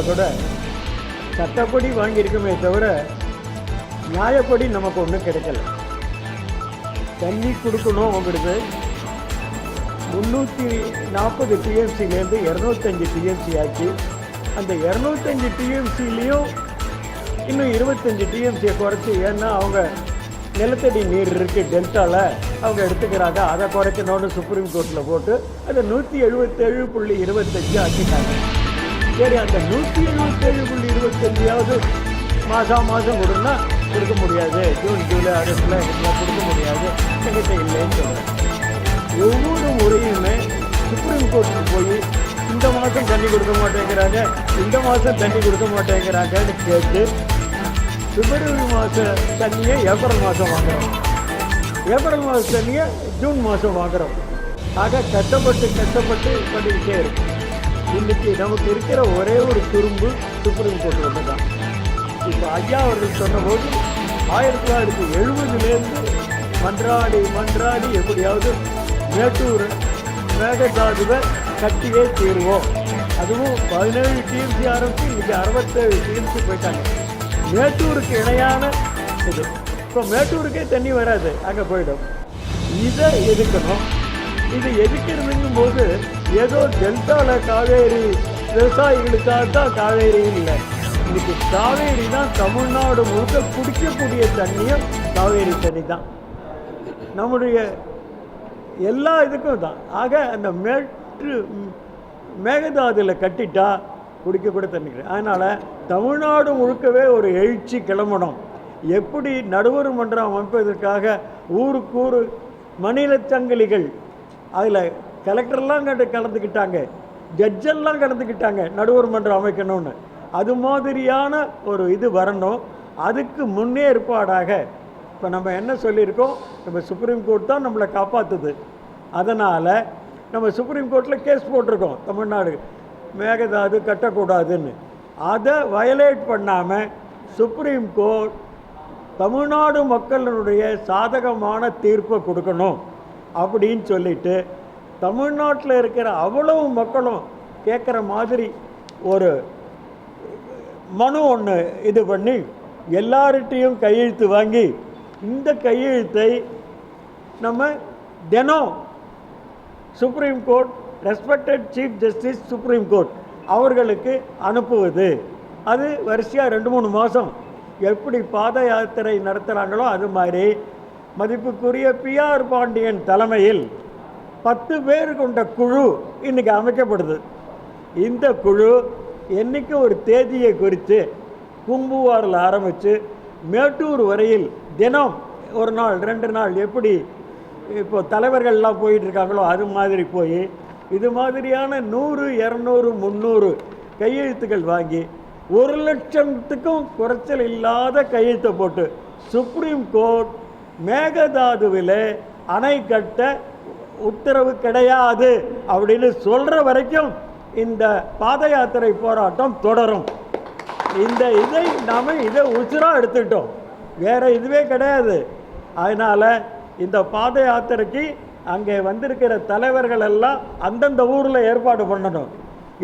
அதோட சட்டப்படி வாங்கியிருக்கோமே தவிர நியாயப்படி நமக்கு ஒன்றும் கிடைக்கல. தண்ணி கொடுக்கணும் அவங்களுக்கு. முந்நூற்றி நாற்பது டிஎம்சிலேருந்து இரநூத்தஞ்சு டிஎம்சி ஆச்சு. அந்த இரநூத்தஞ்சு டிஎம்சிலையும் இன்னும் இருபத்தஞ்சி டிஎம்சியை குறைச்சி ஏன்னா அவங்க நிலத்தடி நீர் இருக்குது டெல்டாவில் அவங்க எடுத்துக்கிறாங்க. அதை குறைக்கணும்னு சுப்ரீம் கோர்ட்டில் போட்டு அதை நூற்றி எழுபத்தேழு புள்ளி இருபத்தஞ்சு ஆக்கிட்டாங்க. சரி அந்த நூற்றி எழுபத்தேழு புள்ளி இருபத்தஞ்சாவது மாதம் மாதம் கொடுன்னா கொடுக்க முடியாது. ஜூன் ஜூலை ஆகஸ்டில் கொடுக்க முடியாது. எங்கிட்ட இல்லைன்னு சொல்கிறேன் ஒவ்வொரு முறையுமே சுப்ரீம் கோர்ட்டுக்கு போய் இந்த மாதம் தண்ணி கொடுக்க மாட்டேங்கிறாங்க இந்த மாதம் தண்ணி கொடுக்க மாட்டேங்கிறாங்கன்னு கேட்டு பிப்ரவரி மாத தண்ணியை ஏப்ரல் மாதம் வாங்குறோம். ஏப்ரல் மாதம் தண்ணியை ஜூன் மாதம் வாங்குறோம். ஆக கஷ்டப்பட்டு கஷ்டப்பட்டு பண்ணிக்கிட்டே இருக்கும். இன்னைக்கு நமக்கு இருக்கிற ஒரே ஒரு துரும்பு சுப்ரீம் கோர்ட் ஒன்று தான் இப்போ ஐயா அவர்கள் சொன்னபோது ஆயிரத்தி தொள்ளாயிரத்தி எழுபதுலேருந்து மன்றாடி மன்றாடி எப்படியாவது மேட்டூர் மேகதாதுவை கட்டியே தீருவோம். அதுவும் பதினேழு டிஎம்சி ஆரம்பித்து இன்னைக்கு அறுபத்தேழு டிஎம்சி போயிட்டாங்க. மேட்டூருக்கு இணையான இது. இப்போ மேட்டூருக்கே தண்ணி வராது அங்கே போயிடும். இதை எதுக்கணும் இது எதுக்கிறதுங்கும் போது ஏதோ டெல்டாவில் காவேரி விவசாயிகளுக்காக தான் காவேரி இல்லை. இன்னைக்கு காவேரி தான் தமிழ்நாடு முழுக்க குடிக்கக்கூடிய தண்ணியும் காவேரி தண்ணி தான். நம்முடைய எல்லா இதுக்கும் தான். ஆக அந்த மேற்று மேகதாதுல கட்டிட்டா குடிக்கக்கூட தண்ணி கிடையாது. அதனால் தமிழ்நாடு முழுக்கவே ஒரு எழுச்சி கிளம்பணும். எப்படி நடுவர் மன்றம் அமைப்பதற்காக ஊருக்கு ஊர் மணிலச்சங்கிலிகள் அதில் கலெக்டர்லாம் கண்டு கலந்துக்கிட்டாங்க. ஜட்ஜெல்லாம் கலந்துக்கிட்டாங்க. நடுவர் மன்றம் அமைக்கணும்னு. அது மாதிரியான ஒரு இது வரணும். அதுக்கு முன்னேற்பாடாக இப்போ நம்ம என்ன சொல்லியிருக்கோம்? நம்ம சுப்ரீம் கோர்ட் தான் நம்மளை காப்பாற்றுது அதனால் நம்ம சுப்ரீம் கோர்ட்டில் கேஸ் போட்டிருக்கோம் தமிழ்நாடு. மேகதாது கட்டக்கூடாதுன்னு. அதை வயலேட் பண்ணாமல் சுப்ரீம் கோர்ட் தமிழ்நாடு மக்களினுடைய சாதகமான தீர்ப்பை கொடுக்கணும். அப்படின்னு சொல்லிட்டு தமிழ்நாட்டில் இருக்கிற அவ்வளவு மக்களும் கேட்குற மாதிரி ஒரு மனு ஒன்று இது பண்ணி எல்லார்கிட்டையும் கையெழுத்து வாங்கி இந்த கையெழுத்தை நம்ம தினம் supreme court respected chief justice supreme court அவர்களுக்கு அனுப்புவது. அது வரிசையாக ரெண்டு மூணு மாதம் எப்படி பாத யாத்திரை நடத்துகிறாங்களோ அது மாதிரி மதிப்புக்குரிய பிஆர் பாண்டியன் தலைமையில் பத்து பேர் கொண்ட குழு இன்றைக்கி அமைக்கப்படுது. இந்த குழு என்றைக்கு ஒரு தேதியை குறித்து பூம்புவாரில் ஆரம்பித்து மேட்டூர் வரையில் தினம் ஒரு நாள் ரெண்டு நாள் எப்படி இப்போ தலைவர்கள்லாம் போயிட்டுருக்காங்களோ அது மாதிரி போய் இது மாதிரியான நூறு இரநூறு முந்நூறு கையெழுத்துக்கள் வாங்கி ஒரு லட்சத்துக்கும் குறைச்சல் இல்லாத கையெழுத்தை போட்டு சுப்ரீம் கோர்ட் மேகதாதுவில் அணை கட்ட உத்தரவு கிடையாது அப்படின்னு சொல்கிற வரைக்கும் இந்த பாத யாத்திரை போராட்டம் தொடரும். இந்த இதை நாம் இதை உசுராக எடுத்துக்கிட்டோம். வேறு இதுவே கிடையாது. அதனால் இந்த பாத யாத்திரைக்கு அங்கே வந்திருக்கிற தலைவர்கள் எல்லாம் அந்தந்த ஊரில் ஏற்பாடு பண்ணணும்.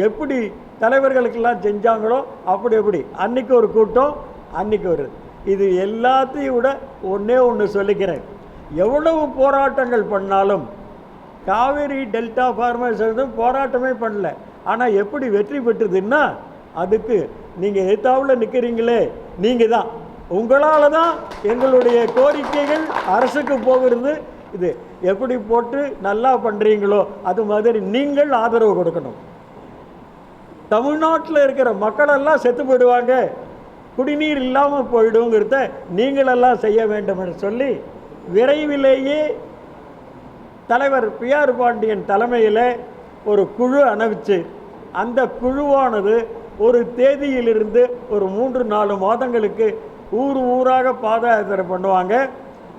எப்படி தலைவர்களுக்கெல்லாம் செஞ்சாங்களோ அப்படி எப்படி அன்னைக்கு ஒரு கூட்டம் அன்றைக்கி ஒரு இது எல்லாத்தையும் விட ஒன்றே ஒன்று சொல்லிக்கிறேன். எவ்வளவு போராட்டங்கள் பண்ணாலும் காவேரி டெல்டா ஃபார்மர்ஸ் வந்து போராட்டமே பண்ணல. ஆனால் எப்படி வெற்றி பெற்றதுன்னா அதுக்கு நீங்கள் எத்தாவில் நிற்கிறீங்களே நீங்கள் தான் உங்களால் தான் எங்களுடைய கோரிக்கைகள் அரசுக்கு போகிறது. இது எப்படி போட்டு நல்லா பண்ணுறீங்களோ அது மாதிரி நீங்கள் ஆதரவு கொடுக்கணும். தமிழ்நாட்டில் இருக்கிற மக்களெல்லாம் செத்து போயிடுவாங்க. குடிநீர் இல்லாமல் போயிடுங்கிறத நீங்களெல்லாம் செய்ய வேண்டும் என்று சொல்லி விரைவிலேயே தலைவர் பிஆர் பாண்டியன் தலைமையில் ஒரு குழு அனுப்பிச்சு அந்த குழுவானது ஒரு தேதியிலிருந்து ஒரு மூன்று நாலு மாதங்களுக்கு ஊர் ஊராக பாத யாத்திரை பண்ணுவாங்க.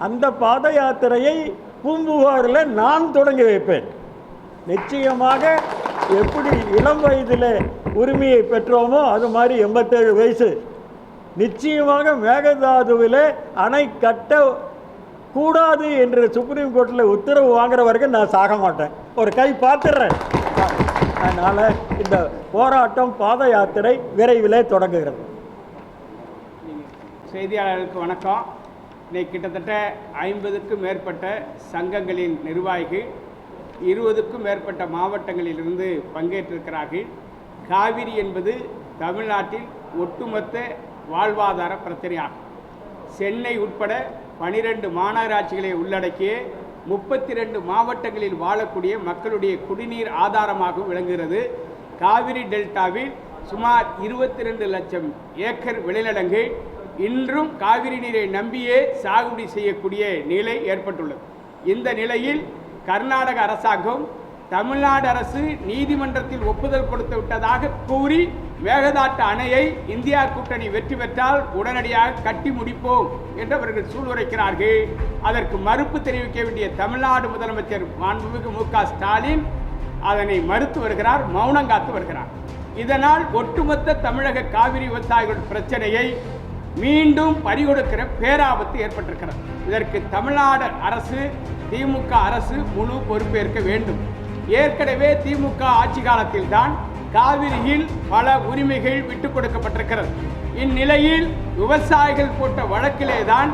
அந்த பாத யாத்திரையை பூம்புகாரில் நான் தொடங்கி வைப்பேன். நிச்சயமாக எப்படி இளம் வயதில் உரிமையை பெற்றோமோ அது மாதிரி எண்பத்தேழு வயசு. நிச்சயமாக மேகதாதுவில் அணை கட்ட கூடாது என்று சுப்ரீம் கோர்ட்டில் உத்தரவு வாங்குற வரைக்கும் நான் சாக மாட்டேன். ஒரு கை பார்த்துடுறேன். அதனால் இந்த போராட்டம் பாத யாத்திரை விரைவில் தொடங்குகிறது. செய்தியாளர்களுக்கு வணக்கம். இன்னைக்கு கிட்டத்தட்ட ஐம்பதுக்கும் மேற்பட்ட சங்கங்களின் நிர்வாகிகள் இருபதுக்கும் மேற்பட்ட மாவட்டங்களிலிருந்து பங்கேற்றிருக்கிறார்கள். காவிரி என்பது தமிழ்நாட்டில் ஒட்டுமொத்த வாழ்வாதார பிரச்சனையாகும். சென்னை உட்பட பனிரெண்டு மாநகராட்சிகளை உள்ளடக்கிய முப்பத்தி ரெண்டு மாவட்டங்களில் வாழக்கூடிய மக்களுடைய குடிநீர் ஆதாரமாக விளங்குகிறது. காவிரி டெல்டாவில் சுமார் இருபத்தி ரெண்டு லட்சம் ஏக்கர் விளைநிலங்கள் இன்றும் காவிரி நீரை நம்பியே சாகுபடி செய்யக்கூடிய நிலை ஏற்பட்டுள்ளது. இந்த நிலையில் கர்நாடக அரசாங்கம் தமிழ்நாடு அரசு நீதிமன்றத்தில் ஒப்புதல் கொடுத்து விட்டதாக கூறி மேகதாட்டு அணையை இந்தியா கூட்டணி வெற்றி பெற்றால் உடனடியாக கட்டி முடிப்போம் என்று அவர்கள் சூழ்வுரைக்கிறார்கள் அதற்கு மறுப்பு தெரிவிக்க வேண்டிய தமிழ்நாடு முதலமைச்சர் மாண்புமிகு மு க ஸ்டாலின் அதனை மறுத்து வருகிறார் மௌனம் காத்து வருகிறார். இதனால் ஒட்டுமொத்த தமிழக காவிரி விவசாயிகள் பிரச்சனையை மீண்டும் பறிகொடுக்கிற பேராபத்து ஏற்பட்டிருக்கிறது. இதற்கு தமிழ்நாடு அரசு திமுக அரசு முழு பொறுப்பேற்க வேண்டும். ஏற்கனவே திமுக ஆட்சி காலத்தில் தான் காவிரியில் பல உரிமைகள் விட்டுக் கொடுக்கப்பட்டிருக்கிறது இந்நிலையில் விவசாயிகள் போட்ட வழக்கிலேதான்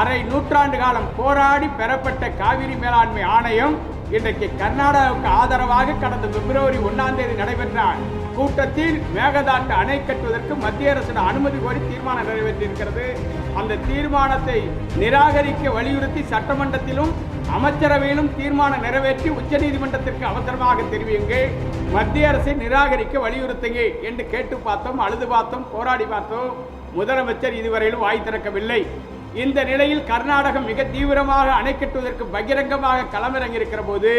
அரை நூற்றாண்டு காலம் போராடி பெறப்பட்ட காவிரி மேலாண்மை ஆணையம் இன்றைக்கு கர்நாடகாவுக்கு ஆதரவாக கடந்த பிப்ரவரி ஒன்றாம் தேதி நடைபெற்ற கூட்டத்தில் மேகதாட்டு அணை கட்டுவதற்கு மத்திய அரசின் அனுமதி கோரி தீர்மானம் நிறைவேற்றியிருக்கிறது. அந்த தீர்மானத்தை நிராகரிக்க வலியுறுத்தி சட்டமன்றத்திலும் அமைச்சரவையிலும் தீர்மானம் நிறைவேற்றி உச்சநீதிமன்றத்திற்கு அவசரமாக தெரிவியுங்கள். மத்திய அரசை நிராகரிக்க வலியுறுத்துங்க என்று கேட்டு பார்த்தோம் அழுது பார்த்தோம் போராடி பார்த்தோம். முதலமைச்சர் இதுவரையிலும் வாய் திறக்கவில்லை. இந்த நிலையில் கர்நாடகம் மிக தீவிரமாக அணை கட்டுவதற்கு பகிரங்கமாக களமிறங்கியிருக்கிற போது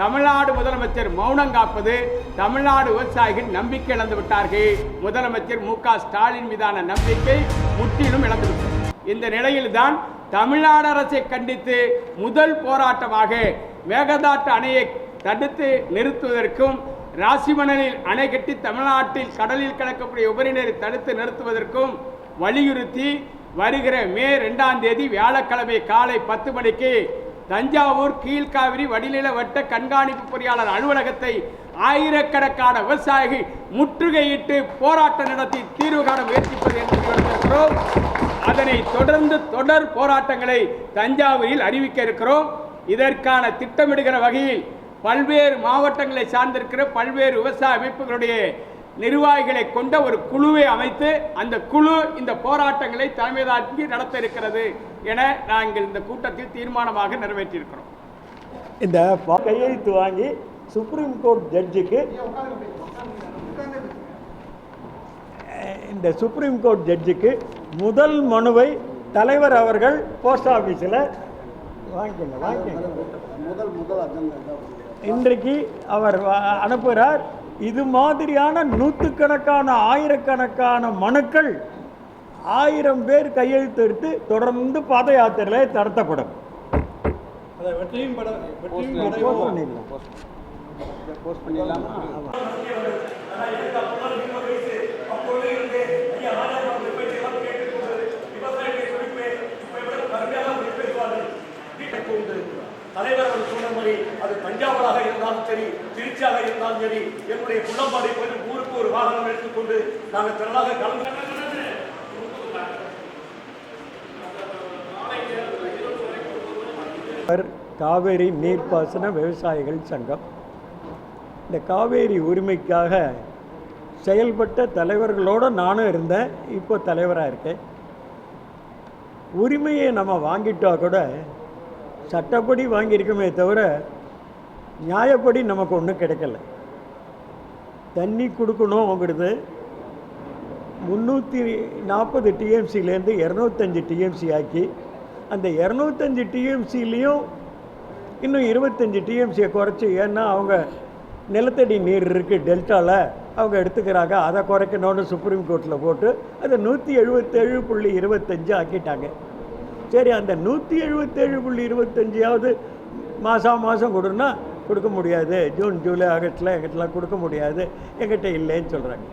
தமிழ்நாடு முதலமைச்சர் மௌனம் காப்பது தமிழ்நாடு விவசாயிகள் நம்பிக்கை இழந்து விட்டார்கள் முதலமைச்சர் மு க ஸ்டாலின் மீதான நம்பிக்கை முற்றிலும் இழந்துவிட்டது. இந்த நிலையில்தான் தமிழ்நாடு அரசை கண்டித்து முதல் போராட்டமாக மேகதாட்டு அணையை தடுத்து நிறுத்துவதற்கும் ராசிமணலில் அணை கட்டி தமிழ்நாட்டில் கடலில் கலக்கக்கூடிய உபரிநீரை தடுத்து நிறுத்துவதற்கும் வலியுறுத்தி வருகிற மே ரெண்டாம் தேதி வியாழக்கிழமை காலை பத்து மணிக்கு தஞ்சாவூர் கீழ்காவிரி வடிநில வட்ட கண்காணிப்பு பொறியாளர் அலுவலகத்தை ஆயிரக்கணக்கான விவசாயிகள் முற்றுகையிட்டு போராட்டம் நடத்தி தீர்வு காண முயற்சிப்பது என்று அதனை தொடர்ந்து தொடர் போராட்டங்களை தஞ்சாவூரில் அறிவிக்க இருக்கிறோம். இதற்கான திட்டமிடுகிற வகையில் பல்வேறு மாவட்டங்களை சார்ந்திருக்கிற பல்வேறு விவசாய அமைப்புகளுடைய நிர்வாகிகளை கொண்ட ஒரு குழுவை அமைத்து அந்த குழு இந்த போராட்டங்களை தலைமை தாங்கி நடத்த இருக்கிறது என நாங்கள் இந்த கூட்டத்தில் தீர்மானமாக நிறைவேற்றியிருக்கிறோம். இந்த கையெழுத்து வாங்கி சுப்ரீம் கோர்ட் ஜட்ஜுக்கு இந்த சுப்ரீம் கோர்ட் ஜட்ஜுக்கு முதல் மனுவை தலைவர் அவர்கள் போஸ்ட் ஆஃபீஸில் வாங்கிக்கோங்க வாங்கிக்கோங்க. முதல் முதல் அஜெண்டா இன்றைக்கு அவர் அனுப்புகிறார் இது மாதிரியான நூற்றுக்கணக்கான ஆயிரக்கணக்கான மனுக்கள் ஆயிரம் பேர் கையெழுத்து எடுத்து தொடர்ந்து பாத யாத்திரையில் நடத்தப்படும் போஸ்ட். பண்ணிடலாம். தலைவர் அவர் மாதிரி அது தஞ்சாவூராக இருந்தாலும் சரி திருச்சியாக இருந்தாலும் சரி என்னுடைய குள்ளம்பாடி போய் ஊருக்கு ஒரு வாகனம் எடுத்துக்கொண்டு நாங்கள் திரளாக கலந்து காவேரி நீர்ப்பாசன விவசாயிகள் சங்கம். இந்த காவேரி உரிமைக்காக செயல்பட்ட தலைவர்களோடு நானும் இருந்தேன் இப்போ தலைவராக இருக்கேன். உரிமையை நம்ம வாங்கிட்டால் கூட சட்டப்படி வாங்கியிருக்கோமே தவிர நியாயப்படி நமக்கு ஒன்றும் கிடைக்கல. தண்ணி கொடுக்கணுங்கிறது முந்நூற்றி நாற்பது டிஎம்சிலேருந்து இரநூத்தஞ்சு டிஎம்சி ஆக்கி அந்த இரநூத்தஞ்சு டிஎம்சிலையும் இன்னும் இருபத்தஞ்சி டிஎம்சியை குறைச்சி ஏன்னா அவங்க நிலத்தடி நீர் இருக்குது டெல்டாவில் அவங்க எடுத்துக்கிறாங்க. அதை குறைக்கணும்னு சுப்ரீம் கோர்ட்டில் போட்டு அதை நூற்றி எழுபத்தேழு புள்ளி இருபத்தஞ்சு ஆக்கிட்டாங்க. சரி அந்த நூற்றி எழுபத்தேழு புள்ளி இருபத்தஞ்சியாவது மாதம் மாதம் கொடுன்னா கொடுக்க முடியாது. ஜூன் ஜூலை ஆகஸ்டில் எங்கிட்டலாம் கொடுக்க முடியாது. எங்கிட்ட இல்லைன்னு சொல்கிறாங்க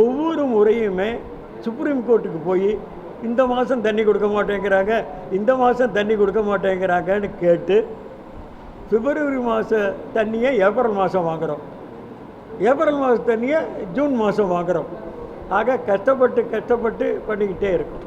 ஒவ்வொரு முறையுமே சுப்ரீம் கோர்ட்டுக்கு போய் இந்த மாதம் தண்ணி கொடுக்க மாட்டேங்கிறாங்க இந்த மாதம் தண்ணி கொடுக்க மாட்டேங்கிறாங்கன்னு கேட்டு பிப்ரவரி மாத தண்ணியை ஏப்ரல் மாதம் வாங்குகிறோம் ஏப்ரல் மாத தண்ணியை ஜூன் மாதம் வாங்குகிறோம் ஆக கஷ்டப்பட்டு கஷ்டப்பட்டு பண்ணிக்கிட்டே இருக்கோம்.